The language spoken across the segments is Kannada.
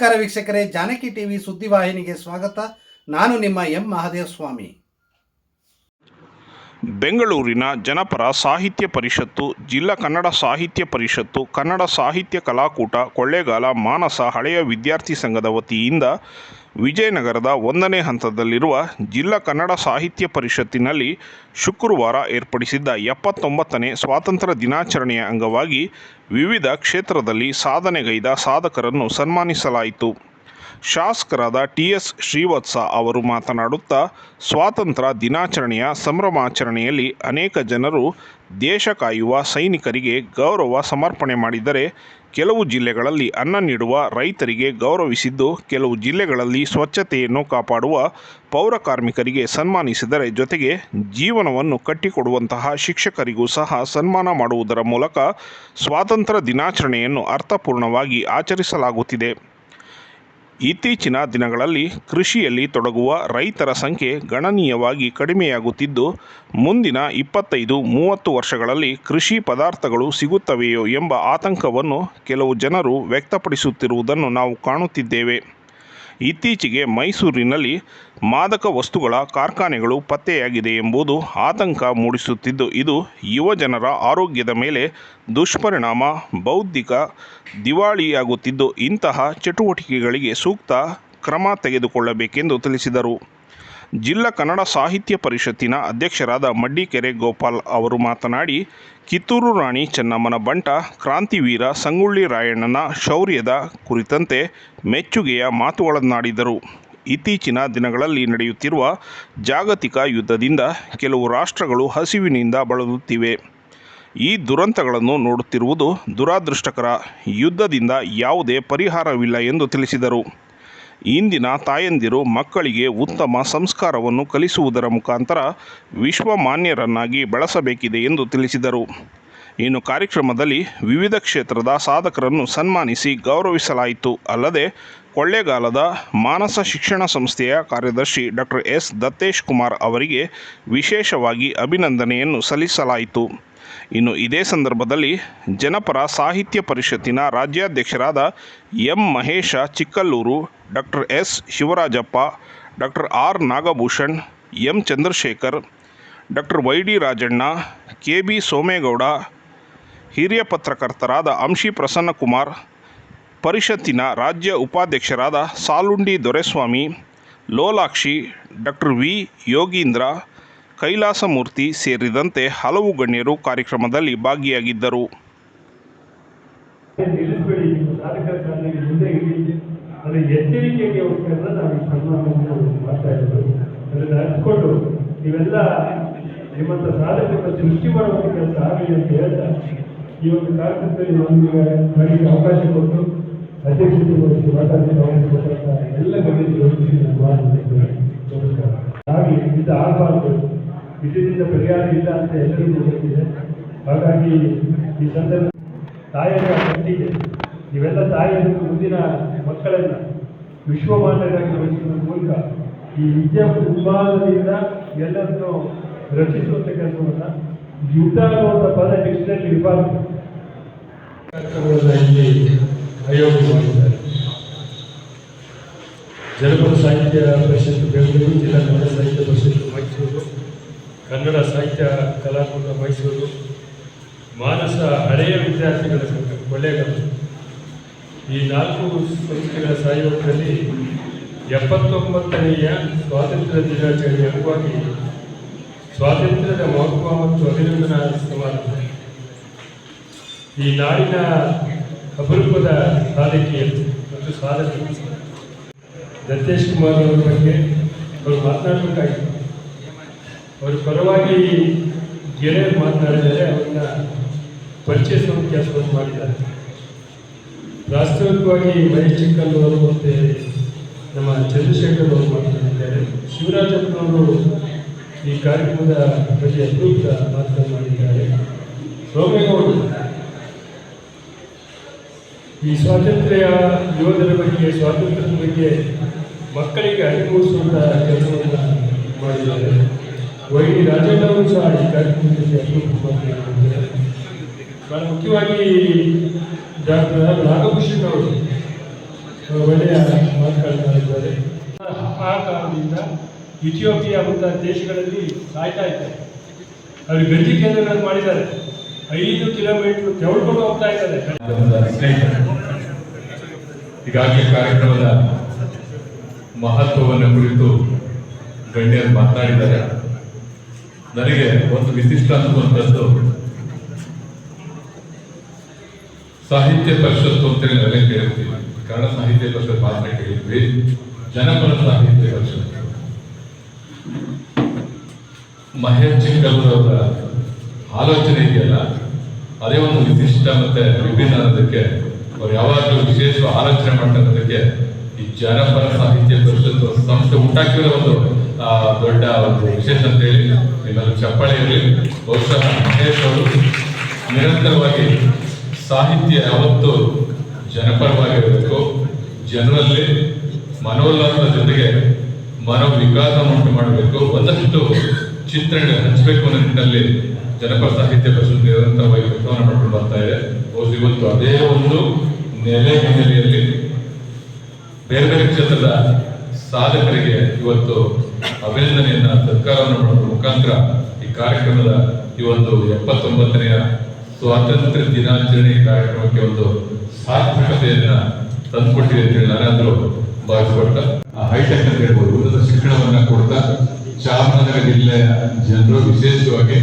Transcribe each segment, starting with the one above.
ನಮಸ್ಕಾರ ವೀಕ್ಷಕರೇ, ಜಾನಕಿ ಟಿವಿ ಸುದ್ದಿವಾಹಿನಿಗೆ ಸ್ವಾಗತ. ನಾನು ನಿಮ್ಮ ಎಂ ಮಹಾದೇವ ಸ್ವಾಮಿ ಬೆಂಗಳೂರಿನ ಜನಪರ ಸಾಹಿತ್ಯ ಪರಿಷತ್ತು, ಜಿಲ್ಲಾ ಕನ್ನಡ ಸಾಹಿತ್ಯ ಪರಿಷತ್ತು, ಕನ್ನಡ ಸಾಹಿತ್ಯ ಕಲಾಕೂಟ, ಕೊಳ್ಳೇಗಾಲ, ಮಾನಸ ಹಳೆಯ ವಿದ್ಯಾರ್ಥಿ ಸಂಘದ ವತಿಯಿಂದ ವಿಜಯನಗರದ ಒಂದನೇ ಹಂತದಲ್ಲಿರುವ ಜಿಲ್ಲಾ ಕನ್ನಡ ಸಾಹಿತ್ಯ ಪರಿಷತ್ತಿನಲ್ಲಿ ಶುಕ್ರವಾರ ಏರ್ಪಡಿಸಿದ್ದ ಎಪ್ಪತ್ತೊಂಬತ್ತನೇ ಸ್ವಾತಂತ್ರ್ಯ ದಿನಾಚರಣೆಯ ಅಂಗವಾಗಿ ವಿವಿಧ ಕ್ಷೇತ್ರದಲ್ಲಿ ಸಾಧನೆಗೈದ ಸಾಧಕರನ್ನು ಸನ್ಮಾನಿಸಲಾಯಿತು. ಶಾಸಕರಾದ ಟಿ ಎಸ್ ಶ್ರೀವತ್ಸ ಅವರು ಮಾತನಾಡುತ್ತಾ, ಸ್ವಾತಂತ್ರ್ಯ ದಿನಾಚರಣೆಯ ಸಂಭ್ರಮಾಚರಣೆಯಲ್ಲಿ ಅನೇಕ ಜನರು ದೇಶ ಕಾಯುವ ಸೈನಿಕರಿಗೆ ಗೌರವ ಸಮರ್ಪಣೆ ಮಾಡಿದರೆ ಕೆಲವು ಜಿಲ್ಲೆಗಳಲ್ಲಿ ಅನ್ನ ನೀಡುವ ರೈತರಿಗೆ ಗೌರವಿಸಿದ್ದು, ಕೆಲವು ಜಿಲ್ಲೆಗಳಲ್ಲಿ ಸ್ವಚ್ಛತೆಯನ್ನು ಕಾಪಾಡುವ ಪೌರ ಕಾರ್ಮಿಕರಿಗೆ ಸನ್ಮಾನಿಸಿದರೆ ಜೊತೆಗೆ ಜೀವನವನ್ನು ಕಟ್ಟಿಕೊಡುವಂತಹ ಶಿಕ್ಷಕರಿಗೂ ಸಹ ಸನ್ಮಾನ ಮಾಡುವುದರ ಮೂಲಕ ಸ್ವಾತಂತ್ರ್ಯ ದಿನಾಚರಣೆಯನ್ನು ಅರ್ಥಪೂರ್ಣವಾಗಿ ಆಚರಿಸಲಾಗುತ್ತಿದೆ. ಇತ್ತೀಚಿನ ದಿನಗಳಲ್ಲಿ ಕೃಷಿಯಲ್ಲಿ ತೊಡಗುವ ರೈತರ ಸಂಖ್ಯೆ ಗಣನೀಯವಾಗಿ ಕಡಿಮೆಯಾಗುತ್ತಿದ್ದು, ಮುಂದಿನ ಇಪ್ಪತ್ತೈದು, ಮೂವತ್ತು ವರ್ಷಗಳಲ್ಲಿ ಕೃಷಿ ಪದಾರ್ಥಗಳು ಸಿಗುತ್ತವೆಯೋ ಎಂಬ ಆತಂಕವನ್ನು ಕೆಲವು ಜನರು ವ್ಯಕ್ತಪಡಿಸುತ್ತಿರುವುದನ್ನು ನಾವು ಕಾಣುತ್ತಿದ್ದೇವೆ. ಇತ್ತೀಚೆಗೆ ಮೈಸೂರಿನಲ್ಲಿ ಮಾದಕ ವಸ್ತುಗಳ ಕಾರ್ಖಾನೆಗಳು ಪತ್ತೆಯಾಗಿದೆ ಎಂಬುದು ಆತಂಕ ಮೂಡಿಸುತ್ತಿದ್ದು, ಇದು ಯುವ ಜನರ ಆರೋಗ್ಯದ ಮೇಲೆ ದುಷ್ಪರಿಣಾಮ, ಬೌದ್ಧಿಕ ದಿವಾಳಿಯಾಗುತ್ತಿದ್ದು, ಇಂತಹ ಚಟುವಟಿಕೆಗಳಿಗೆ ಸೂಕ್ತ ಕ್ರಮ ತೆಗೆದುಕೊಳ್ಳಬೇಕೆಂದು ತಿಳಿಸಿದರು. ಜಿಲ್ಲಾ ಕನ್ನಡ ಸಾಹಿತ್ಯ ಪರಿಷತ್ತಿನ ಅಧ್ಯಕ್ಷರಾದ ಮಡ್ಡಿಕೆರೆ ಗೋಪಾಲ್ ಅವರು ಮಾತನಾಡಿ, ಕಿತ್ತೂರು ರಾಣಿ ಚೆನ್ನಮ್ಮನ ಬಂಟ, ಕ್ರಾಂತಿವೀರ ಸಂಗೊಳ್ಳಿ ರಾಯಣ್ಣನ ಶೌರ್ಯದ ಕುರಿತಂತೆ ಮೆಚ್ಚುಗೆಯ ಮಾತುಗಳನ್ನಾಡಿದರು ಇತ್ತೀಚಿನ ದಿನಗಳಲ್ಲಿ ನಡೆಯುತ್ತಿರುವ ಜಾಗತಿಕ ಯುದ್ಧದಿಂದ ಕೆಲವು ರಾಷ್ಟ್ರಗಳು ಹಸಿವಿನಿಂದ ಬಳಲುತ್ತಿವೆ. ಈ ದುರಂತಗಳನ್ನು ನೋಡುತ್ತಿರುವುದು ದುರಾದೃಷ್ಟಕರ. ಯುದ್ಧದಿಂದ ಯಾವುದೇ ಪರಿಹಾರವಿಲ್ಲ ಎಂದು ತಿಳಿಸಿದರು. ಇಂದಿನ ತಾಯಂದಿರು ಮಕ್ಕಳಿಗೆ ಉತ್ತಮ ಸಂಸ್ಕಾರವನ್ನು ಕಲಿಸುವುದರ ಮುಖಾಂತರ ವಿಶ್ವಮಾನ್ಯರನ್ನಾಗಿ ಬೆಳೆಸಬೇಕಿದೆ ಎಂದು ತಿಳಿಸಿದರು. ಇನ್ನು ಕಾರ್ಯಕ್ರಮದಲ್ಲಿ ವಿವಿಧ ಕ್ಷೇತ್ರದ ಸಾಧಕರನ್ನು ಸನ್ಮಾನಿಸಿ ಗೌರವಿಸಲಾಯಿತು. ಅಲ್ಲದೆ ಕೊಳ್ಳೇಗಾಲದ ಮಾನಸ ಶಿಕ್ಷಣ ಸಂಸ್ಥೆಯ ಕಾರ್ಯದರ್ಶಿ ಡಾಕ್ಟರ್ ಎಸ್. ದತ್ತೇಶ್ ಕುಮಾರ್ ಅವರಿಗೆ ವಿಶೇಷವಾಗಿ ಅಭಿನಂದನೆಯನ್ನು ಸಲ್ಲಿಸಲಾಯಿತು. ಇನ್ನು ಇದೇ ಸಂದರ್ಭದಲ್ಲಿ ಜನಪರ ಸಾಹಿತ್ಯ ಪರಿಷತ್ತಿನ ರಾಜ್ಯಾಧ್ಯಕ್ಷರಾದ M Mahesha Chikkalluru, doctor S Shivarajappa, doctor R Nagabhushan, M Chandrashekar, doctor Y D Rajanna, K B Somegowda, ಹಿರಿಯ ಪತ್ರಕರ್ತರಾದ ಅಂಶಿ ಪ್ರಸನ್ನಕುಮಾರ್, ಪರಿಷತ್ತಿನ ರಾಜ್ಯ ಉಪಾಧ್ಯಕ್ಷರಾದ ಸಾಲುಂಡಿ ದೊರೆಸ್ವಾಮಿ, ಲೋಲಾಕ್ಷಿ, ಡಾಕ್ಟರ್ ವಿ ಯೋಗೀಂದ್ರ ಕೈಲಾಸಮೂರ್ತಿ ಸೇರಿದಂತೆ ಹಲವು ಗಣ್ಯರು ಕಾರ್ಯಕ್ರಮದಲ್ಲಿ ಭಾಗಿಯಾಗಿದ್ದರು. ಅವಕಾಶ ಕೊಟ್ಟು ಅಧ್ಯಕ್ಷತೆ ವಹಿಸಿ ಮಾತಾಡಿದ ಎಲ್ಲ ಇದು ಇದರಿಂದ ಪರಿಹಾರ ಇಲ್ಲ ಅಂತ ಎಲ್ಲರಿಗೂ ಗೊತ್ತಿದೆ ಹಾಗಾಗಿ ಈ ಸಂದರ್ಭ ತಾಯಿಯ ಕಟ್ಟಿಗೆ ಇವೆಲ್ಲ ತಾಯಿಯನ್ನು ಮುಂದಿನ ಮಕ್ಕಳನ್ನು ವಿಶ್ವಮಾನ್ಯರಾಗಿ ಬೆಳೆಸುವ ಮೂಲಕ ಈ ವಿದ್ಯಾ ಉನ್ಮಾದದಿಂದ ಎಲ್ಲರನ್ನು ರಕ್ಷಿಸುವಂಥ ಕೆಲಸವನ್ನು ಯುದ್ಧ ಅನ್ನುವಂಥ ಪದ ಡಿಕ್ಷನರಿ ಇಲ್ಲಿ ಆಯೋಗ ಮಾಡಿದ್ದಾರೆ ಜನಪದ ಸಾಹಿತ್ಯ ಪರಿಷತ್ತು ಬೆಂಗಳೂರು ಜಿಲ್ಲಾ ಕನ್ನಡ ಸಾಹಿತ್ಯ ಪರಿಷತ್ತು ಮೈಸೂರು. ಕನ್ನಡ ಸಾಹಿತ್ಯ ಕಲಾಕೂಟ ಮೈಸೂರು, ಮಾನಸ ಹಳೆಯ ವಿದ್ಯಾರ್ಥಿಗಳ ಸಂಘ ಕೊಳ್ಳೇಗಾಲ ಈ ನಾಲ್ಕು ಸಂಸ್ಥೆಗಳ ಸಹಯೋಗದಲ್ಲಿ ಎಪ್ಪತ್ತೊಂಬತ್ತನೆಯ ಸ್ವಾತಂತ್ರ್ಯ ದಿನಾಚರಣೆ ಅಂಗವಾಗಿ ಸ್ವಾತಂತ್ರ್ಯದ ಮಹತ್ವ ಮತ್ತು ಅಭಿನಂದನಾ ಸಮಾರಂಭ. ಈ ನಾಡಿನ ಅಪರೂಪದ ಸಾಧಕಿಯರು ಮತ್ತು ಸಾಧಕ ದತ್ತೇಶ್ ಕುಮಾರ್ ಅವರ ಬಗ್ಗೆ ಅವರು ಮಾತನಾಡಬೇಕಾಗಿತ್ತು. ಅವರ ಪರವಾಗಿ ಗೆಳೆಯ ಮಾತನಾಡಿದರೆ ಅವರನ್ನ ಪರಿಚಯಿಸುವ ಕೆಲಸವನ್ನು ಮಾಡಿದ್ದಾರೆ. ವಾಸ್ತವಿಕವಾಗಿ ಮಹೇಶ್ ಚಿಕ್ಕಲ್ಲವರು ಮತ್ತು ನಮ್ಮ ಚಂದ್ರಶೇಖರ್ ಅವರು ಮಾತನಾಡಿದ್ದಾರೆ. ಶಿವರಾಜಪ್ಪನವರು ಈ ಕಾರ್ಯಕ್ರಮದ ಬಗ್ಗೆ ಅದ್ಭುತ ಮಾತನ್ನು ಮಾಡಿದ್ದಾರೆ. ಸೋಮೇಗೌಡರು ಈ ಸ್ವಾತಂತ್ರ್ಯ ಯೋಧರ ಬಗ್ಗೆ, ಸ್ವಾತಂತ್ರ್ಯದ ಬಗ್ಗೆ ಮಕ್ಕಳಿಗೆ ಮೂಡಿಸುವಂತಹ ಕೆಲಸವನ್ನು ಮಾಡಿದ್ದಾರೆ. ವೈ ಡಿ ಸಹ ಈ ಕಾರ್ಯಕ್ರಮದಲ್ಲಿ ಬಹಳ ಮುಖ್ಯವಾಗಿ ಡಾಕ್ಟರ್ ರಾಘಭೂಷಣ್ ಅವರು ಒಳ್ಳೆಯ ಮಾತುಗಳನ್ನಾಡಿದ್ದಾರೆ ಆ ಕಾರಣದಿಂದ ಇಥಿಯೋಪಿಯಾ ಮುಂತಾದ ದೇಶಗಳಲ್ಲಿ ಸಾಯ್ತಾ ಇದ್ದಾರೆ. ಅವರು ಗಂಜಿ ಕೇಂದ್ರಗಳನ್ನು ಮಾಡಿದ್ದಾರೆ. ಐದು ಕಿಲೋಮೀಟರ್ ತೆವಳ್ಕೊಂಡು ಹೋಗ್ತಾ ಇದ್ದಾರೆ. ಹೀಗಾಗಿ ಕಾರ್ಯಕ್ರಮದ ಮಹತ್ವವನ್ನು ಕುರಿತು ಗಣ್ಯರು ಮಾತನಾಡಿದ್ದಾರೆ ನನಗೆ ಒಂದು ವಿಶಿಷ್ಟ ಅನ್ನುವಂಥದ್ದು ಸಾಹಿತ್ಯ ಪರಿಷತ್ತು ಅಂತೇಳಿ ನನಗೆ ಕೇಳಿರ್ತೀವಿ ಕನ್ನಡ ಸಾಹಿತ್ಯ ಪರಿಷತ್ ಮಾತ್ರ ಕೇಳಿದ್ವಿ. ಜನಪದ ಸಾಹಿತ್ಯ ಪರಿಷತ್ ಮಹೇಶ್ ಚಿಕ್ಕಲ್ಲೂರವರ ಆಲೋಚನೆ ಇದೆಯಲ್ಲ, ಅದೇ ಒಂದು ವಿಶಿಷ್ಟ ಮತ್ತೆ ವಿಭಿನ್ನ ಅನ್ನೋದಕ್ಕೆ ಅವ್ರು ಯಾವಾಗಲೂ ವಿಶೇಷ ಆಲೋಚನೆ ಮಾಡ್ತಕ್ಕಂಥದ್ದಕ್ಕೆ ಈ ಜನಪರ ಸಾಹಿತ್ಯ ಪರಿಷತ್ತು ಸಂಸ್ಥೆ ಉಂಟಾಕಿರೋ ಒಂದು ದೊಡ್ಡ ಒಂದು ವಿಶೇಷ ಅಂತ ಹೇಳಿ ನಿಮ್ಮೆಲ್ಲರೂ ಚಪ್ಪಾಳೆ ಇರಲಿ. ಬಹುಶಃ ಮಹೇಶ್ ಅವರು ನಿರಂತರವಾಗಿ ಸಾಹಿತ್ಯ ಯಾವತ್ತು ಜನಪರವಾಗಿರಬೇಕು. ಜನರಲ್ಲಿ ಮನೋಲ್ಲಾಸದ ಜೊತೆಗೆ ಮನೋವಿಕಾಸ ಉಂಟು ಮಾಡಬೇಕು. ಒಂದಷ್ಟು ಚಿತ್ರಣ ಹಂಚಬೇಕು ಅನ್ನೋ ನಿಟ್ಟಿನಲ್ಲಿ ಜನಪದ ಸಾಹಿತ್ಯ ಪರಿಷತ್ ನಿರಂತರವಾಗಿ ಕೆಲಸವನ್ನು ಮಾಡ್ಕೊಂಡು ಬರ್ತಾ ಇದೆ. ಬಹುಶಃ ಇವತ್ತು ಅದೇ ಒಂದು ನೆಲೆ ಹಿನ್ನೆಲೆಯಲ್ಲಿ ಬೇರೆ ಬೇರೆ ಕ್ಷೇತ್ರದ ಸಾಧಕರಿಗೆ ಇವತ್ತು ಅಭಿನಂದನೆಯನ್ನ ಸರ್ಕಾರವನ್ನು ಮಾಡುವ ಮುಖಾಂತರ ಈ ಕಾರ್ಯಕ್ರಮದ ಈ ಒಂದು ಎಪ್ಪತ್ತೊಂಬತ್ತನೆಯ ಸ್ವಾತಂತ್ರ್ಯ ದಿನಾಚರಣೆ ಕಾರ್ಯಕ್ರಮಕ್ಕೆ ಒಂದು ಸಾರ್ಥಕತೆಯನ್ನ ತಂದುಕೊಟ್ಟಿದೆ ಅಂತ ಹೇಳಿ ನಾನಾದ್ರೂ ಭಾವಿಸ್ಕೊಡ್ತಾ ಹೈಟೆಕ್ ಅಂತ ಹೇಳ್ಬೋದು, ಉನ್ನತ ಶಿಕ್ಷಣವನ್ನ ಕೊಡ್ತಾ ಚಾಮರಾಜನಗರ ಜಿಲ್ಲೆಯ ಜನರು ವಿಶೇಷವಾಗಿ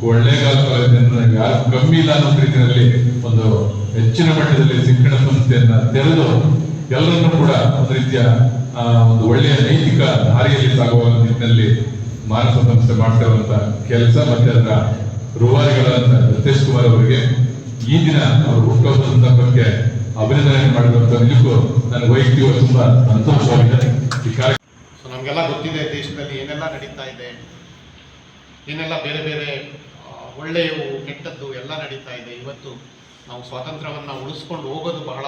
ಕೊಳ್ಳೇಗಾಲ ಕಾಲೇಜನ್ನು ಯಾರು ಕಮ್ಮಿ ಇಲ್ಲ ಅನ್ನೋ ರೀತಿಯಲ್ಲಿ ಒಂದು ಹೆಚ್ಚಿನ ಮಟ್ಟದಲ್ಲಿ ಶಿಕ್ಷಣ ಸಂಸ್ಥೆಯನ್ನ ತೆರೆದು ಎಲ್ಲರನ್ನೂ ಕೂಡ ಒಂದು ರೀತಿಯ ಒಂದು ಒಳ್ಳೆಯ ನೈತಿಕ ದಾರಿಯಲ್ಲಿ ಸಾಗುವ ನಿಟ್ಟಿನಲ್ಲಿ ಮಾನಸ ಸಂಸ್ಥೆ ಮಾಡ್ತಾ ಕೆಲಸ ಮತ್ತೆ ಅದರ ರೂವಾರಿಗಳಾದ ನಿತೇಶ್ ಕುಮಾರ್ ಅವರಿಗೆ ಈ ದಿನ ಅವರು ಹುಟ್ಟುವ ಸಂದರ್ಭಕ್ಕೆ ಅಭಿನಂದನೆ ಮಾಡಿರುವಂತ ನಿಜಕ್ಕೂ ನನ್ನ ವೈಯಕ್ತಿಕ ತುಂಬಾ ಸಂತೋಷವಾಗಿದೆ. ನಮಗೆಲ್ಲ ಗೊತ್ತಿದೆ ದೇಶದಲ್ಲಿ ಏನೆಲ್ಲ ನಡೀತಾ ಇದೆ. ಏನೆಲ್ಲ ಬೇರೆ ಬೇರೆ ಒಳ್ಳೆಯವು ಕೆಟ್ಟದ್ದು ಎಲ್ಲ ನಡೀತಾ ಇದೆ. ಇವತ್ತು ನಾವು ಸ್ವಾತಂತ್ರ್ಯವನ್ನು ಉಳಿಸ್ಕೊಂಡು ಹೋಗೋದು ಬಹಳ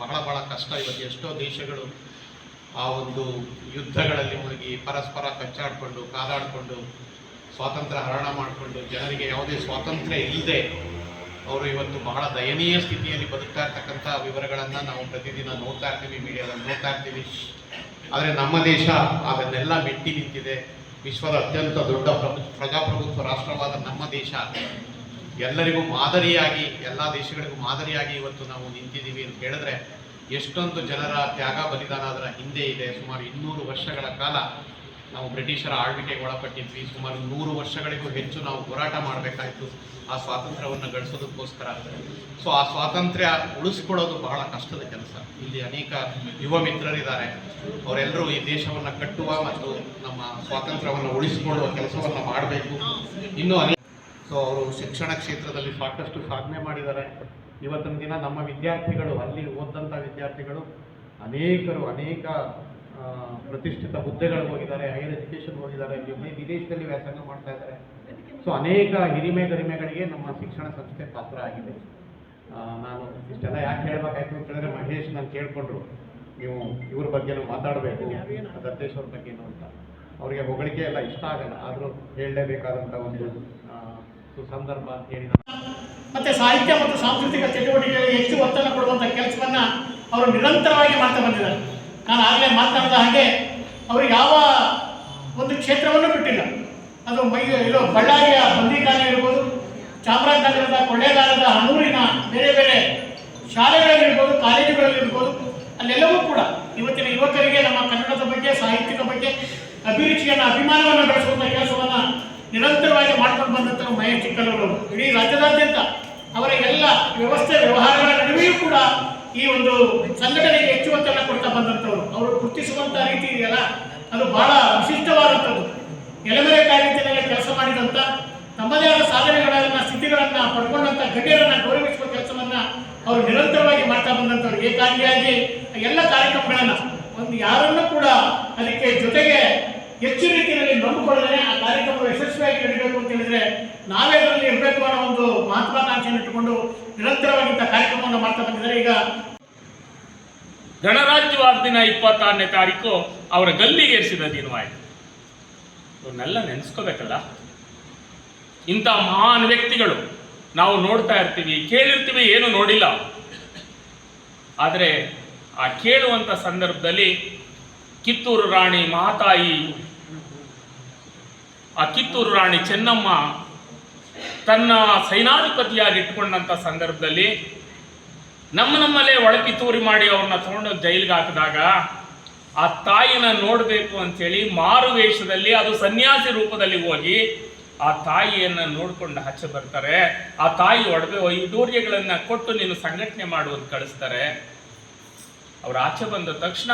ಬಹಳ ಬಹಳ ಕಷ್ಟ. ಇವತ್ತು ಎಷ್ಟೋ ದೇಶಗಳು ಆ ಒಂದು ಯುದ್ಧಗಳಲ್ಲಿ ಮುಳುಗಿ ಪರಸ್ಪರ ಕಚ್ಚಾಡಿಕೊಂಡು, ಕಾದಾಡಿಕೊಂಡು, ಸ್ವಾತಂತ್ರ್ಯ ಹರಣ ಮಾಡಿಕೊಂಡು, ಜನರಿಗೆ ಯಾವುದೇ ಸ್ವಾತಂತ್ರ್ಯ ಇಲ್ಲದೆ ಅವರು ಇವತ್ತು ಬಹಳ ದಯನೀಯ ಸ್ಥಿತಿಯಲ್ಲಿ ಬದುಕ್ತಾ ಇರ್ತಕ್ಕಂಥ ವಿವರಗಳನ್ನು ನಾವು ಪ್ರತಿದಿನ ನೋಡ್ತಾ ಇರ್ತೀವಿ, ಮೀಡಿಯಾದಲ್ಲಿ ನೋಡ್ತಾ ಇರ್ತೀವಿ. ಆದರೆ ನಮ್ಮ ದೇಶ ಅದನ್ನೆಲ್ಲ ಮೆಟ್ಟಿ ನಿಂತಿದೆ. ವಿಶ್ವದ ಅತ್ಯಂತ ದೊಡ್ಡ ಪ್ರಭು ಪ್ರಜಾಪ್ರಭುತ್ವ ರಾಷ್ಟ್ರವಾದ ನಮ್ಮ ದೇಶ. ಎಲ್ಲರಿಗೂ ಮಾದರಿಯಾಗಿ, ಎಲ್ಲ ದೇಶಗಳಿಗೂ ಮಾದರಿಯಾಗಿ ಇವತ್ತು ನಾವು ನಿಂತಿದ್ದೀವಿ ಅಂತ ಹೇಳಿದ್ರೆ ಎಷ್ಟೊಂದು ಜನರ ತ್ಯಾಗ ಬಲಿದಾನ ಅದರ ಹಿಂದೆ ಇದೆ. ಸುಮಾರು ಇನ್ನೂರು ವರ್ಷಗಳ ಕಾಲ ನಾವು ಬ್ರಿಟಿಷರ ಆಳ್ವಿಕೆಗೆ ಒಳಪಟ್ಟಿದ್ವಿ. ಸುಮಾರು ನೂರು ವರ್ಷಗಳಿಗೂ ಹೆಚ್ಚು ನಾವು ಹೋರಾಟ ಮಾಡಬೇಕಾಯಿತು. ಆ ಸ್ವಾತಂತ್ರ್ಯವನ್ನು ಗಳಿಸೋದಕ್ಕೋಸ್ಕರ. ಸೊ ಆ ಸ್ವಾತಂತ್ರ್ಯ ಉಳಿಸ್ಕೊಳ್ಳೋದು ಬಹಳ ಕಷ್ಟದ ಕೆಲಸ. ಇಲ್ಲಿ ಅನೇಕ ಯುವ ಮಿತ್ರರಿದ್ದಾರೆ. ಅವರೆಲ್ಲರೂ ಈ ದೇಶವನ್ನು ಕಟ್ಟುವ ಮತ್ತು ನಮ್ಮ ಸ್ವಾತಂತ್ರ್ಯವನ್ನು ಉಳಿಸಿಕೊಳ್ಳುವ ಕೆಲಸವನ್ನು ಮಾಡಬೇಕು. ಇನ್ನೂ ಅನೇಕ ಸೊ ಅವರು ಶಿಕ್ಷಣ ಕ್ಷೇತ್ರದಲ್ಲಿ ಸಾಕಷ್ಟು ಸಾಧನೆ ಮಾಡಿದ್ದಾರೆ. ಇವತ್ತಿನ ದಿನ ನಮ್ಮ ವಿದ್ಯಾರ್ಥಿಗಳು, ಅಲ್ಲಿ ಓದಂಥ ವಿದ್ಯಾರ್ಥಿಗಳು ಅನೇಕರು, ಅನೇಕ ಪ್ರತಿಷ್ಠಿತ ಹುದ್ದೆಗಳಿಗೆ ಹೋಗಿದ್ದಾರೆ ಹೈಯರ್ ಎಜುಕೇಷನ್ ಹೋಗಿದ್ದಾರೆ ವಿದೇಶದಲ್ಲಿ ವ್ಯಾಸಂಗ ಮಾಡ್ತಾ ಇದ್ದಾರೆ. ಸೊ ಅನೇಕ ಹಿರಿಮೆ ಗರಿಮೆಗಳಿಗೆ ನಮ್ಮ ಶಿಕ್ಷಣ ಸಂಸ್ಥೆ ಪಾತ್ರ ಆಗಿದೆ. ನಾನು ಇಷ್ಟೆಲ್ಲ ಯಾಕೆ ಹೇಳ್ಬೇಕಾಯ್ತು ಅಂತ ಹೇಳಿದ್ರೆ ಮಹೇಶ್ ನಾನು ಕೇಳ್ಕೊಂಡ್ರು. ನೀವು ಇವ್ರ ಬಗ್ಗೆನೂ ಮಾತಾಡಬೇಕು. ದತ್ತೇಶ್ವರ ಬಗ್ಗೆ ಏನು ಅಂತ. ಅವರಿಗೆ ಹೊಗಳಿಕೆ ಎಲ್ಲ ಇಷ್ಟ ಆಗಲ್ಲ. ಆದರೂ ಹೇಳಲೇಬೇಕಾದಂಥ ಒಂದು ಆ, ಹೇಳಿದ ಮತ್ತೆ ಸಾಹಿತ್ಯ ಮತ್ತು ಸಾಂಸ್ಕೃತಿಕ ಚಟುವಟಿಕೆಗಳಿಗೆ ಹೆಚ್ಚು ಒತ್ತನ್ನು ಕೊಡುವಂಥ ಕೆಲಸವನ್ನ ಅವರು ನಿರಂತರವಾಗಿ ಮಾಡ್ತಾ ಬಂದಿದ್ದಾರೆ. ನಾನು ಆಗಲೇ ಮಾತನಾಡಿದ ಹಾಗೆ ಅವರು ಯಾವ ಒಂದು ಕ್ಷೇತ್ರವನ್ನು ಬಿಟ್ಟಿಲ್ಲ. ಅದು ಮೈ ಇರೋ ಬಳ್ಳಾರಿಯ ಬಂದೀಖಾನೆ ಇರ್ಬೋದು ಚಾಮರಾಜನಗರದ ಕೊಳ್ಳೇಗಾಲದ ಹನೂರಿನ ಬೇರೆ ಬೇರೆ ಶಾಲೆಗಳಲ್ಲಿರ್ಬೋದು ಕಾಲೇಜುಗಳಲ್ಲಿರ್ಬೋದು ಅಲ್ಲೆಲ್ಲವೂ ಕೂಡ ಇವತ್ತಿನ ಯುವಕರಿಗೆ ನಮ್ಮ ಕನ್ನಡದ ಬಗ್ಗೆ ಸಾಹಿತ್ಯದ ಬಗ್ಗೆ ಅಭಿರುಚಿಯನ್ನು ಅಭಿಮಾನವನ್ನು ಬೆಳೆಸುವಂಥ ಕೆಲಸವನ್ನು ನಿರಂತರವಾಗಿ ಮಾಡ್ಕೊಂಡು ಬಂದಂಥ ಮಹೇಶ್ ಚಿಕ್ಕಲ್ಲವರು ಇಡೀ ರಾಜ್ಯದಾದ್ಯಂತ ಅವರ ಎಲ್ಲ ವ್ಯವಸ್ಥೆ, ವ್ಯವಹಾರಗಳ ನಡುವೆಯೂ ಕೂಡ ಈ ಒಂದು ಸಂಘಟನೆಗೆ ಹೆಚ್ಚು ಒತ್ತನ್ನು ಕೊಡ್ತಾ ಬಂದಂಥವ್ರು. ಅವರು ಗುರುತಿಸುವಂಥ ರೀತಿ ಇದೆಯಲ್ಲ, ಅದು ಬಹಳ ವಿಶಿಷ್ಟವಾದಂಥದ್ದು. ಎಲೆಮರೆ ಕಾರ್ಯದಲ್ಲಿ ಕೆಲಸ ಮಾಡಿದಂಥ ತಮ್ಮದೇ ಆದ ಸಾಧನೆಗಳನ್ನ, ಸ್ಥಿತಿಗಳನ್ನು ಪಡ್ಕೊಂಡಂಥ ಗಣ್ಯರನ್ನು ಗೌರವಿಸುವ ಕೆಲಸವನ್ನ ಅವರು ನಿರಂತರವಾಗಿ ಮಾಡ್ತಾ ಬಂದಂಥವ್ರು. ಏಕಾಂಗಿಯಾಗಿ ಎಲ್ಲ ಕಾರ್ಯಕ್ರಮಗಳನ್ನ ಒಂದು ಯಾರನ್ನು ಕೂಡ ಅದಕ್ಕೆ ಜೊತೆಗೆ ಹೆಚ್ಚು ರೀತಿಯಲ್ಲಿ ನಂಬಿಕೊಳ್ಳದೆ ಆ ಕಾರ್ಯಕ್ರಮ ಯಶಸ್ವಿಯಾಗಿ ನಡೀಬೇಕು ಅಂತ ಹೇಳಿದ್ರೆ ನಾವೇ ಅದರಲ್ಲಿ ಇರಬೇಕು ಅನ್ನೋ ಒಂದು ಮಹತ್ವಾಕಾಂಕ್ಷೆಯನ್ನು ಇಟ್ಟುಕೊಂಡು ನಿರಂತರವಾಗಿಂತ ಕಾರ್ಯಕ್ರಮವನ್ನು ಮಾಡ್ತಾ ಬಂದಿದ್ದಾರೆ. ಈಗ ಗಣರಾಜ್ಯವಾದ ದಿನ ಇಪ್ಪತ್ತಾರನೇ ತಾರೀಕು ಅವರ ಗಲ್ಲಿಗೇರಿಸಿದ ದಿನವಾಯಿತು. ಇವನ್ನೆಲ್ಲ ನೆನೆಸ್ಕೋಬೇಕಲ್ಲ? ಇಂಥ ಮಹಾನ್ ವ್ಯಕ್ತಿಗಳು ನಾವು ನೋಡ್ತಾ ಇರ್ತೀವಿ, ಕೇಳಿರ್ತೀವಿ, ಏನು ನೋಡಿಲ್ಲ. ಆದರೆ ಆ ಕೇಳುವಂಥ ಸಂದರ್ಭದಲ್ಲಿ ಕಿತ್ತೂರು ರಾಣಿ ಮಹಾತಾಯಿ ಆ ಕಿತ್ತೂರು ರಾಣಿ ಚೆನ್ನಮ್ಮ ತನ್ನ ಸೈನಾಧಿಪತಿಯಾಗಿ ಇಟ್ಟುಕೊಂಡಂಥ ಸಂದರ್ಭದಲ್ಲಿ ನಮ್ಮ ನಮ್ಮಲ್ಲೇ ಒಳಪಿತೂರಿ ಮಾಡಿ ಅವ್ರನ್ನ ತಗೊಂಡು ಜೈಲಿಗೆ ಹಾಕಿದಾಗ ಆ ತಾಯಿನ ನೋಡಬೇಕು ಅಂಥೇಳಿ ಮಾರು ವೇಷದಲ್ಲಿ ಅದು ಸನ್ಯಾಸಿ ರೂಪದಲ್ಲಿ ಹೋಗಿ ಆ ತಾಯಿಯನ್ನು ನೋಡಿಕೊಂಡು ಹಚ್ಚ ಬರ್ತಾರೆ. ಆ ತಾಯಿ ಒಡವೆ ವೈಡೂರ್ಯಗಳನ್ನ ಕೊಟ್ಟು ನೀನು ಸಂಘಟನೆ ಮಾಡುವುದು ಕಳಿಸ್ತಾರೆ. ಅವ್ರು ಆಚೆ ಬಂದ ತಕ್ಷಣ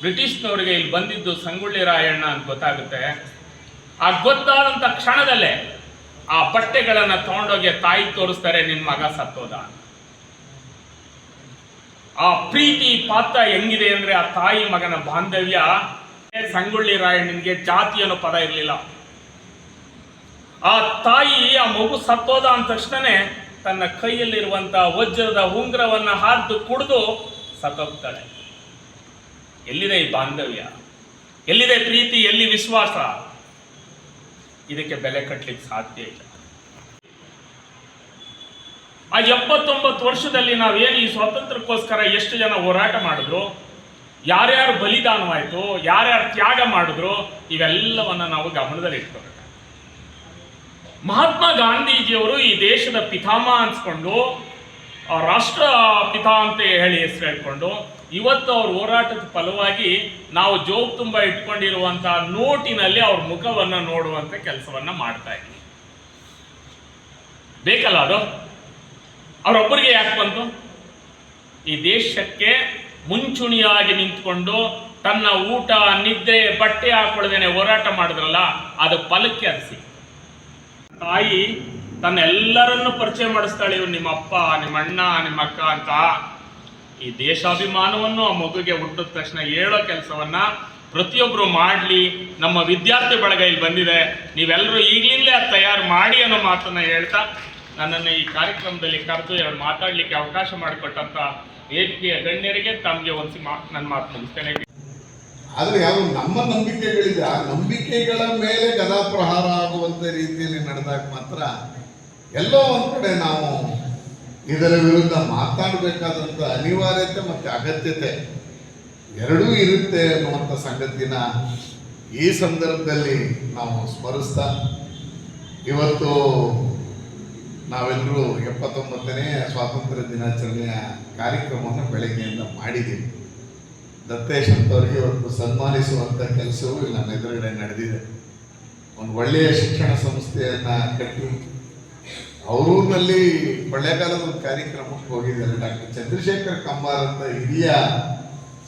ಬ್ರಿಟಿಷ್ನವರಿಗೆ ಇಲ್ಲಿ ಬಂದಿದ್ದು ಸಂಗೊಳ್ಳಿ ರಾಯಣ್ಣ ಅಂತ ಗೊತ್ತಾಗುತ್ತೆ. ಆ ಗೊತ್ತಾದಂಥ ಕ್ಷಣದಲ್ಲೇ ಆ ಬಟ್ಟೆಗಳನ್ನ ತಗೊಂಡೋಗಿ ತಾಯಿ ತೋರಿಸ್ತಾರೆ, ನಿನ್ ಮಗ ಸತ್ತೋದ. ಆ ಪ್ರೀತಿ ಪಾತ್ರ ಹೆಂಗಿದೆ ಅಂದ್ರೆ ಆ ತಾಯಿ ಮಗನ ಬಾಂಧವ್ಯ. ಸಂಗೊಳ್ಳಿ ರಾಯಣ್ಣನಿಗೆ ಜಾತಿ ಅನ್ನೋ ಪದ ಇರಲಿಲ್ಲ. ಆ ತಾಯಿ ಆ ಮಗು ಸತ್ತೋದ ಅಂದ ತಕ್ಷಣನೇ ತನ್ನ ಕೈಯಲ್ಲಿರುವಂತ ವಜ್ರದ ಉಂಗ್ರವನ್ನ ಹಾರ್ದು ಕುಡಿದು ಸತ್ತೋಗ್ತಾಳೆ. ಎಲ್ಲಿದೆ ಈ ಬಾಂಧವ್ಯ? ಎಲ್ಲಿದೆ ಪ್ರೀತಿ? ಎಲ್ಲಿ ವಿಶ್ವಾಸ? ಇದಕ್ಕೆ ಬೆಲೆ ಕಟ್ಟಲಿಕ್ಕೆ ಸಾಧ್ಯ ಇಲ್ಲ. ಆ ಎಪ್ಪತ್ತೊಂಬತ್ತು ವರ್ಷದಲ್ಲಿ ನಾವೇನು ಈ ಸ್ವಾತಂತ್ರ್ಯಕ್ಕೋಸ್ಕರ ಎಷ್ಟು ಜನ ಹೋರಾಟ ಮಾಡಿದ್ರು, ಯಾರ್ಯಾರು ಬಲಿದಾನವಾಯಿತು, ಯಾರ್ಯಾರು ತ್ಯಾಗ ಮಾಡಿದ್ರು, ಇವೆಲ್ಲವನ್ನ ನಾವು ಗಮನದಲ್ಲಿ ಇಟ್ಕೋಬೇಕು. ಮಹಾತ್ಮ ಗಾಂಧೀಜಿಯವರು ಈ ದೇಶದ ಪಿತಾಮ ಅನ್ಸ್ಕೊಂಡು ರಾಷ್ಟ್ರ ಪಿತಾ ಅಂತ ಹೇಳಿ ಹೆಸರು ಹೇಳ್ಕೊಂಡು ಇವತ್ತು ಅವ್ರ ಹೋರಾಟದ ಫಲವಾಗಿ ನಾವು ಜೋಬ್ ತುಂಬ ಇಟ್ಕೊಂಡಿರುವಂತಹ ನೋಟಿನಲ್ಲಿ ಅವ್ರ ಮುಖವನ್ನ ನೋಡುವಂಥ ಕೆಲಸವನ್ನ ಮಾಡ್ತಾ ಇದ್ದೀವಿ ಬೇಕಲ್ಲ ಅದು? ಅವರೊಬ್ಬರಿಗೆ ಯಾಕೆ ಬಂತು? ಈ ದೇಶಕ್ಕೆ ಮುಂಚೂಣಿಯಾಗಿ ನಿಂತ್ಕೊಂಡು ತನ್ನ ಊಟ, ನಿದ್ರೆ, ಬಟ್ಟೆ ಹಾಕೊಳ್ಳದೇನೆ ಹೋರಾಟ ಮಾಡಿದ್ರಲ್ಲ, ಅದು ಫಲಕ್ಕೆ ಅರಿಸಿ. ತಾಯಿ ತನ್ನೆಲ್ಲರನ್ನು ಪರಿಚಯ ಮಾಡಿಸ್ತಾಳೆ ಇವ್ರು ನಿಮ್ಮ ಅಪ್ಪ, ನಿಮ್ಮ ಅಣ್ಣ, ನಿಮ್ಮ ಅಕ್ಕ ಅಂತ. ಈ ದೇಶಾಭಿಮಾನವನ್ನು ಆ ಮಗುಗೆ ಹುಟ್ಟಿದ ತಕ್ಷಣ ಹೇಳೋ ಕೆಲಸವನ್ನ ಪ್ರತಿಯೊಬ್ಬರು ಮಾಡಲಿ, ನಮ್ಮ ವಿದ್ಯಾರ್ಥಿ ಬಳಗ ಇಲ್ಲಿ ಬಂದಿದೆ ನೀವೆಲ್ಲರೂ ಈಗಲಿಂದಲೇ ಅದು ತಯಾರು ಮಾಡಿ ಅನ್ನೋ ಮಾತನ್ನ ಹೇಳ್ತಾ ನನ್ನನ್ನು ಈ ಕಾರ್ಯಕ್ರಮದಲ್ಲಿ ಕರೆದು ಎರಡು ಮಾತಾಡಲಿಕ್ಕೆ ಅವಕಾಶ ಮಾಡಿಕೊಟ್ಟಂತ ವೇದಿಕೆಯ ಗಣ್ಯರಿಗೆ ತಮಗೆ ಒಂದು ನನ್ನ ಮಾತು ಮುಗಿಸ್ತೇನೆ. ಆದರೆ ಯಾವ ನಮ್ಮ ನಂಬಿಕೆಗಳಿದೆ. ಆ ನಂಬಿಕೆಗಳ ಮೇಲೆ ಗದಾಪ್ರಹಾರ ಆಗುವಂತ ರೀತಿಯಲ್ಲಿ ನಡೆದಾಗ ಮಾತ್ರ ಎಲ್ಲೋ ಒಂದು ಕಡೆ ನಾವು ಇದರ ವಿರುದ್ಧ ಮಾತಾಡಬೇಕಾದಂಥ ಅನಿವಾರ್ಯತೆ ಮತ್ತು ಅಗತ್ಯತೆ ಎರಡೂ ಇರುತ್ತೆ ಅನ್ನುವಂಥ ಸಂಗತಿನ ಈ ಸಂದರ್ಭದಲ್ಲಿ ನಾವು ಸ್ಮರಿಸ್ತಾ ಇವತ್ತು ನಾವೆಲ್ಲರೂ ಎಪ್ಪತ್ತೊಂಬತ್ತನೇ ಸ್ವಾತಂತ್ರ್ಯ ದಿನಾಚರಣೆಯ ಕಾರ್ಯಕ್ರಮವನ್ನು ಬೆಳಗ್ಗೆಯಿಂದ ಮಾಡಿದ್ದೀವಿ. ದತ್ತೇಶ್ ಅಂತವ್ರಿಗೆ ಇವತ್ತು ಸನ್ಮಾನಿಸುವಂಥ ಕೆಲಸವೂ ಇಲ್ಲಿ, ನಮ್ಮ ಎದುರುಗಡೆ ನಡೆದಿದೆ. ಒಂದು ಒಳ್ಳೆಯ ಶಿಕ್ಷಣ ಸಂಸ್ಥೆಯನ್ನು ಕಟ್ಟಿ ಅವರೂರಿನಲ್ಲಿ ಕೊಳ್ಳೇಗಾಲದ ಒಂದು ಕಾರ್ಯಕ್ರಮಕ್ಕೆ ಹೋಗಿದ್ದಾರೆ ಡಾಕ್ಟರ್ ಚಂದ್ರಶೇಖರ್ ಕಂಬಾರ್ ಅಂತ ಹಿರಿಯ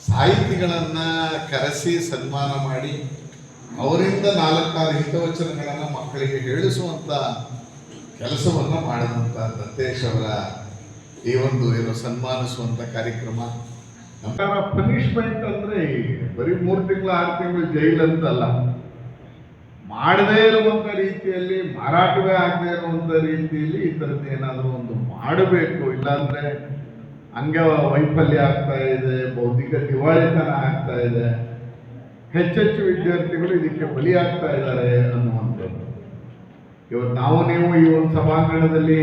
ಸಾಹಿತಿಗಳನ್ನು ಕರೆಸಿ ಸನ್ಮಾನ ಮಾಡಿ ಅವರಿಂದ ನಾಲ್ಕಾರು ಹಿತವಚನಗಳನ್ನು ಮಕ್ಕಳಿಗೆ ಹೇಳಿಸುವಂಥ ಕೆಲಸವನ್ನು ಮಾಡಿದಂಥ ದತ್ತೇಶ್ ಅವರ ಈ ಒಂದು ಏನು ಸನ್ಮಾನಿಸುವಂತ ಕಾರ್ಯಕ್ರಮ. ಪನಿಷ್ಮೆಂಟ್ ಅಂದ್ರೆ ಬರೀ ಮೂರು ತಿಂಗಳು ಆರು ತಿಂಗಳು ಜೈಲು ಅಂತಲ್ಲ ಮಾಡದೇ ಇರುವಂಥ ರೀತಿಯಲ್ಲಿ, ಮಾರಾಟವೇ ಆಗದೇ ಇರುವಂಥ ರೀತಿಯಲ್ಲಿ ಈ ಥರದ್ದು ಏನಾದರೂ ಒಂದು ಮಾಡಬೇಕು. ಇಲ್ಲಾಂದರೆ ಅಂಗ ವೈಫಲ್ಯ ಆಗ್ತಾ ಇದೆ, ಬೌದ್ಧಿಕ ದಿವಾಳಿತನ ಆಗ್ತಾ ಇದೆ. ಹೆಚ್ಚೆಚ್ಚು ವಿದ್ಯಾರ್ಥಿಗಳು ಇದಕ್ಕೆ ಬಲಿಯಾಗ್ತಾ ಇದ್ದಾರೆ ಅನ್ನುವಂಥದ್ದು. ಇವತ್ತು ನಾವು ನೀವು ಈ ಒಂದು ಸಭಾಂಗಣದಲ್ಲಿ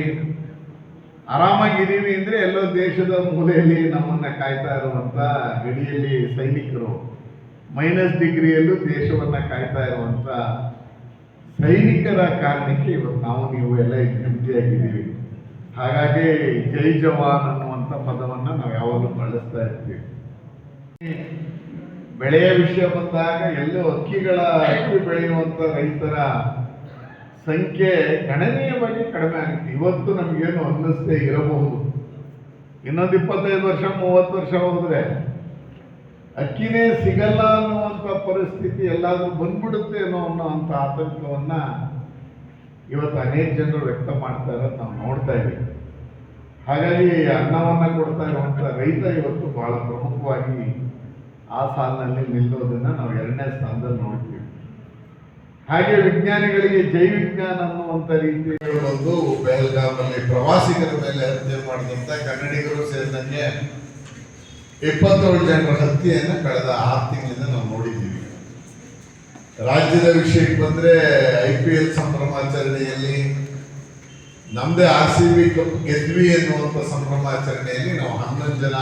ಆರಾಮಾಗಿದ್ದೀವಿ ಅಂದ್ರೆ ಎಲ್ಲೋ ದೇಶದ ಮೂಲೆಯಲ್ಲಿ ನಮ್ಮನ್ನ ಕಾಯ್ತಾ ಇರುವಂತ ಗಡಿಯಲ್ಲಿ ಸೈನಿಕರು ಮೈನಸ್ ಡಿಗ್ರಿಯಲ್ಲೂ ದೇಶವನ್ನ ಕಾಯ್ತಾ ಇರುವಂತ ಸೈನಿಕರ ಕಾರಣಕ್ಕೆ ಇವತ್ತು ನಾವು ನೀವು ಎಲ್ಲ ನೆಮ್ಮದಿಯಾಗಿದ್ದೀವಿ ಹಾಗಾಗಿ ಜೈ ಜವಾನ್ ಅನ್ನುವಂಥ ಪದವನ್ನ ನಾವು ಯಾವಾಗಲೂ ಬಳಸ್ತಾ ಇರ್ತೀವಿ. ಬೆಳೆಯ ವಿಷಯ ಬಂದಾಗ ಎಲ್ಲೋ ಅಕ್ಕಿಗಳ ಅಕ್ಕಿ ಬೆಳೆಯುವಂತ ರೈತರ ಸಂಖ್ಯೆ ಗಣನೀಯವಾಗಿ ಕಡಿಮೆ ಆಗುತ್ತೆ. ಇವತ್ತು ನಮಗೇನು ಅನ್ನಿಸ್ತೇ ಇರಬಹುದು. ಇನ್ನೊಂದು ಇಪ್ಪತ್ತೈದು ವರ್ಷ, ಮೂವತ್ತು ವರ್ಷ ಹೋದ್ರೆ ಅಕ್ಕಿನೇ ಸಿಗಲ್ಲ ಅನ್ನುವಂಥ ಪರಿಸ್ಥಿತಿ ಎಲ್ಲಾದರೂ ಬಂದ್ಬಿಡುತ್ತೆ ಅನ್ನೋ ಅಂಥ ಆತಂಕವನ್ನು ಇವತ್ತು ಅನೇಕ ಜನರು ವ್ಯಕ್ತ ಮಾಡ್ತಾ ಇರೋದು ನಾವು ನೋಡ್ತಾ ಇದ್ದೀವಿ. ಹಾಗಾಗಿ ಅನ್ನವನ್ನು ಕೊಡ್ತಾ ಇರುವಂಥ ರೈತ ಇವತ್ತು ಬಹಳ ಪ್ರಮುಖವಾಗಿ ಆ ಸಾಲಿನಲ್ಲಿ ನಿಲ್ಲೋದನ್ನು ನಾವು ಎರಡನೇ ಸ್ಥಾನದಲ್ಲಿ ನೋಡ್ತೀವಿ. ಹಾಗೆ ವಿಜ್ಞಾನಿಗಳಿಗೆ ಜೈ ವಿಜ್ಞಾನ ಅನ್ನುವಂಥ ರೀತಿ ಒಂದು ಬೆಳಗಾವಲ್ಲಿ ಪ್ರವಾಸಿಗರ ಮೇಲೆ ಹತ್ಯೆ ಮಾಡಿದಂಥ ಕನ್ನಡಿಗರು ಸೇರಿದಂಗೆ ಇಪ್ಪತ್ತೇಳು ಜನರ ಹತ್ಯೆಯನ್ನು ಕಳೆದ ಆರು ತಿಂಗಳಿಂದ ನಾವು ನೋಡಿದ್ದೀವಿ. ರಾಜ್ಯದ ವಿಷಯಕ್ಕೆ ಬಂದ್ರೆ ಐ ಪಿ ಎಲ್ ಸಂಭ್ರಮಾಚರಣೆಯಲ್ಲಿ, ನಮ್ದೇ ಆರ್ ಸಿ ಬಿ ಕಪ್ ಗೆದ್ವಿ ಎನ್ನುವಂಥ ಸಂಭ್ರಮಾಚರಣೆಯಲ್ಲಿ ನಾವು ಹನ್ನೊಂದು ಜನ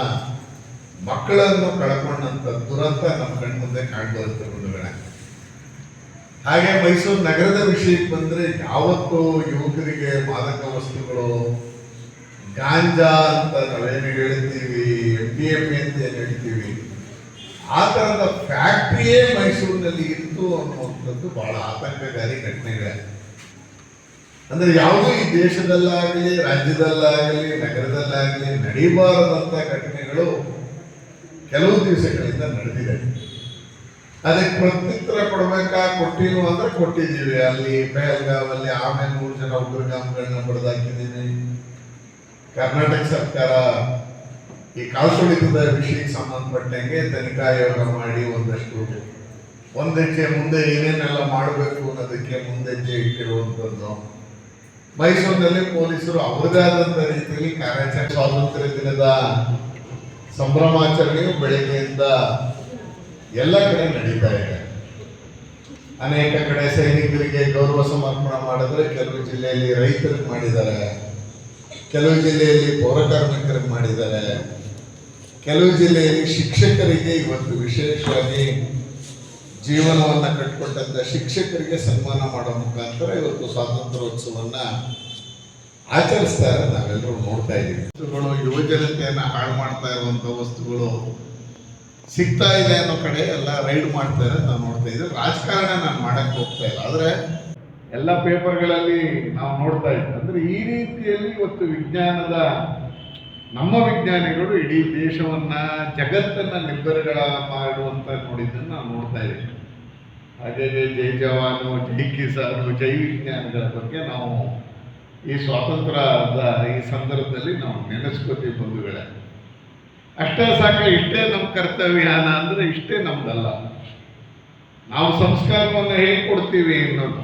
ಮಕ್ಕಳನ್ನು ಕಳ್ಕೊಂಡಂತ ದುರಂತ ನಮ್ಮ ಕಣ್ಮುಂದೆ ಕಾಣ್ಬೋದು ಬಂಧುಗಳೇ. ಹಾಗೆ ಮೈಸೂರು ನಗರದ ವಿಷಯಕ್ಕೆ ಬಂದ್ರೆ ಯಾವತ್ತು ಯುವಕರಿಗೆ ಮಾದಕ ವಸ್ತುಗಳು ಗಾಂಜಾ ಅಂತ ನಾವೇನು ಹೇಳ್ತೀವಿ ಎಂ ಡಿ ಎಂ ಅಂತ ಏನು ಹೇಳ್ತೀವಿ, ಆ ಥರದ ಫ್ಯಾಕ್ಟ್ರಿಯೇ ಮೈಸೂರಿನಲ್ಲಿ ಇತ್ತು ಅನ್ನುವಂಥದ್ದು ಬಹಳ ಆತಂಕಕಾರಿ ಘಟನೆಗಳೇ. ಅಂದರೆ ಯಾವುದೂ ಈ ದೇಶದಲ್ಲಾಗಲಿ, ರಾಜ್ಯದಲ್ಲಾಗಲಿ, ನಗರದಲ್ಲಾಗಲಿ ನಡೀಬಾರದಂಥ ಘಟನೆಗಳು ಕೆಲವು ದಿವಸಗಳಿಂದ ನಡೆದಿದೆ. ಅದಕ್ಕೆ ಪ್ರತ್ಯುತ್ತರ ಕೊಡಬೇಕಾ? ಕೊಟ್ಟಿಲ್ವ ಅಂದ್ರೆ ಕೊಟ್ಟಿದ್ದೀವಿ. ಅಲ್ಲಿ ಪೆಹಲ್ಗಾವಲ್ಲಿ ಆಮೇಲೆ ಮೂರು ಜನ ಉಗ್ರಗಾಮಗಳನ್ನ ಬಡ್ದಾಕಿದ್ದೀವಿ ಕರ್ನಾಟಕ ಸರ್ಕಾರ ಈ ಕಾಲ್ಸುಳಿತದ ವಿಷಯಕ್ಕೆ ಸಂಬಂಧಪಟ್ಟಂಗೆ ತನಿಖಾ ಆಯೋಗ ಮಾಡಿ ಒಂದಷ್ಟು ಒಂದೆಜ್ಜೆ ಮುಂದೆ ಏನೇನೆಲ್ಲ ಮಾಡಬೇಕು ಅನ್ನೋದಕ್ಕೆ ಮುಂದೆಜ್ಜೆ ಇಟ್ಟಿರುವಂಥದ್ದು. ಮೈಸೂರಿನಲ್ಲಿ ಪೊಲೀಸರು ಅವರದಾದಂಥ ರೀತಿಯಲ್ಲಿ ಕಾರ್ಯಾಚರಣೆ, ಸ್ವಾತಂತ್ರ್ಯ ದಿನದ ಸಂಭ್ರಮಾಚರಣೆಯು ಬೆಳಗ್ಗೆಯಿಂದ ಎಲ್ಲ ಕಡೆ ನಡೀತಾ ಇದೆ. ಅನೇಕ ಕಡೆ ಸೈನಿಕರಿಗೆ ಗೌರವ ಸಮರ್ಪಣೆ ಮಾಡಿದ್ರೆ ಕೆಲವು ಜಿಲ್ಲೆಯಲ್ಲಿ ರೈತರಿಗೆ ಮಾಡಿದ್ದಾರೆ. ಕೆಲವು ಜಿಲ್ಲೆಯಲ್ಲಿ ಪೌರ ಕಾರ್ಮಿಕರಿಗೆ ಮಾಡಿದ್ದಾರೆ. ಕೆಲವು ಜಿಲ್ಲೆಯಲ್ಲಿ ಶಿಕ್ಷಕರಿಗೆ ಇವತ್ತು ವಿಶೇಷವಾಗಿ ಜೀವನವನ್ನು ಕಟ್ಕೊಟ್ಟಂತ ಶಿಕ್ಷಕರಿಗೆ ಸನ್ಮಾನ ಮಾಡೋ ಮುಖಾಂತರ ಇವತ್ತು ಸ್ವಾತಂತ್ರ್ಯೋತ್ಸವನ್ನ ಆಚರಿಸ್ತಾ ನಾವೆಲ್ಲರೂ ನೋಡ್ತಾ ಇದ್ದೀವಿ. ವಸ್ತುಗಳು ಯುವ ಜನತೆಯನ್ನ ಹಾಳು ಮಾಡ್ತಾ ಇರುವಂತ ವಸ್ತುಗಳು ಸಿಗ್ತಾ ಇದೆ ಅನ್ನೋ ಕಡೆ ಎಲ್ಲ ರೈಡ್ ಮಾಡ್ತಾ ಇರೋದು ನಾವು ನೋಡ್ತಾ ಇದ್ದೀವಿ ರಾಜಕಾರಣ ನಾನು ಮಾಡಕ್ ಹೋಗ್ತಾ ಇಲ್ಲ. ಆದ್ರೆ ಎಲ್ಲ ಪೇಪರ್ಗಳಲ್ಲಿ ನಾವು ನೋಡ್ತಾ ಇದ್ದೀವಿ ಅಂದ್ರೆ ಈ ರೀತಿಯಲ್ಲಿ ಇವತ್ತು ವಿಜ್ಞಾನದ, ನಮ್ಮ ವಿಜ್ಞಾನಿಗಳು ಇಡೀ ದೇಶವನ್ನ, ಜಗತ್ತನ್ನ ನಿರ್ಭರಗಳ ಮಾಡುವಂತ ನೋಡಿದ್ದನ್ನು ನಾವು ನೋಡ್ತಾ ಇದ್ದೀವಿ. ಅದೇ ಜೈ ಜವಾನು, ಜೈ ಕಿಸಾನು, ಜೈ ವಿಜ್ಞಾನಿಗಳ ಬಗ್ಗೆ ನಾವು ಈ ಸ್ವಾತಂತ್ರ್ಯದ ಈ ಸಂದರ್ಭದಲ್ಲಿ ನಾವು ನೆನೆಸ್ಕೋತೀವಿ ಬಂಧುಗಳೇ. ಅಷ್ಟೇ ಸಾಕ, ಇಷ್ಟೇ ನಮ್ಮ ಕರ್ತವ್ಯಾನ ಅಂದ್ರೆ ಇಷ್ಟೇ ನಮ್ದಲ್ಲ. ನಾವು ಸಂಸ್ಕಾರವನ್ನು ಹೇಗೆ ಕೊಡ್ತೀವಿ ಅನ್ನೋದು.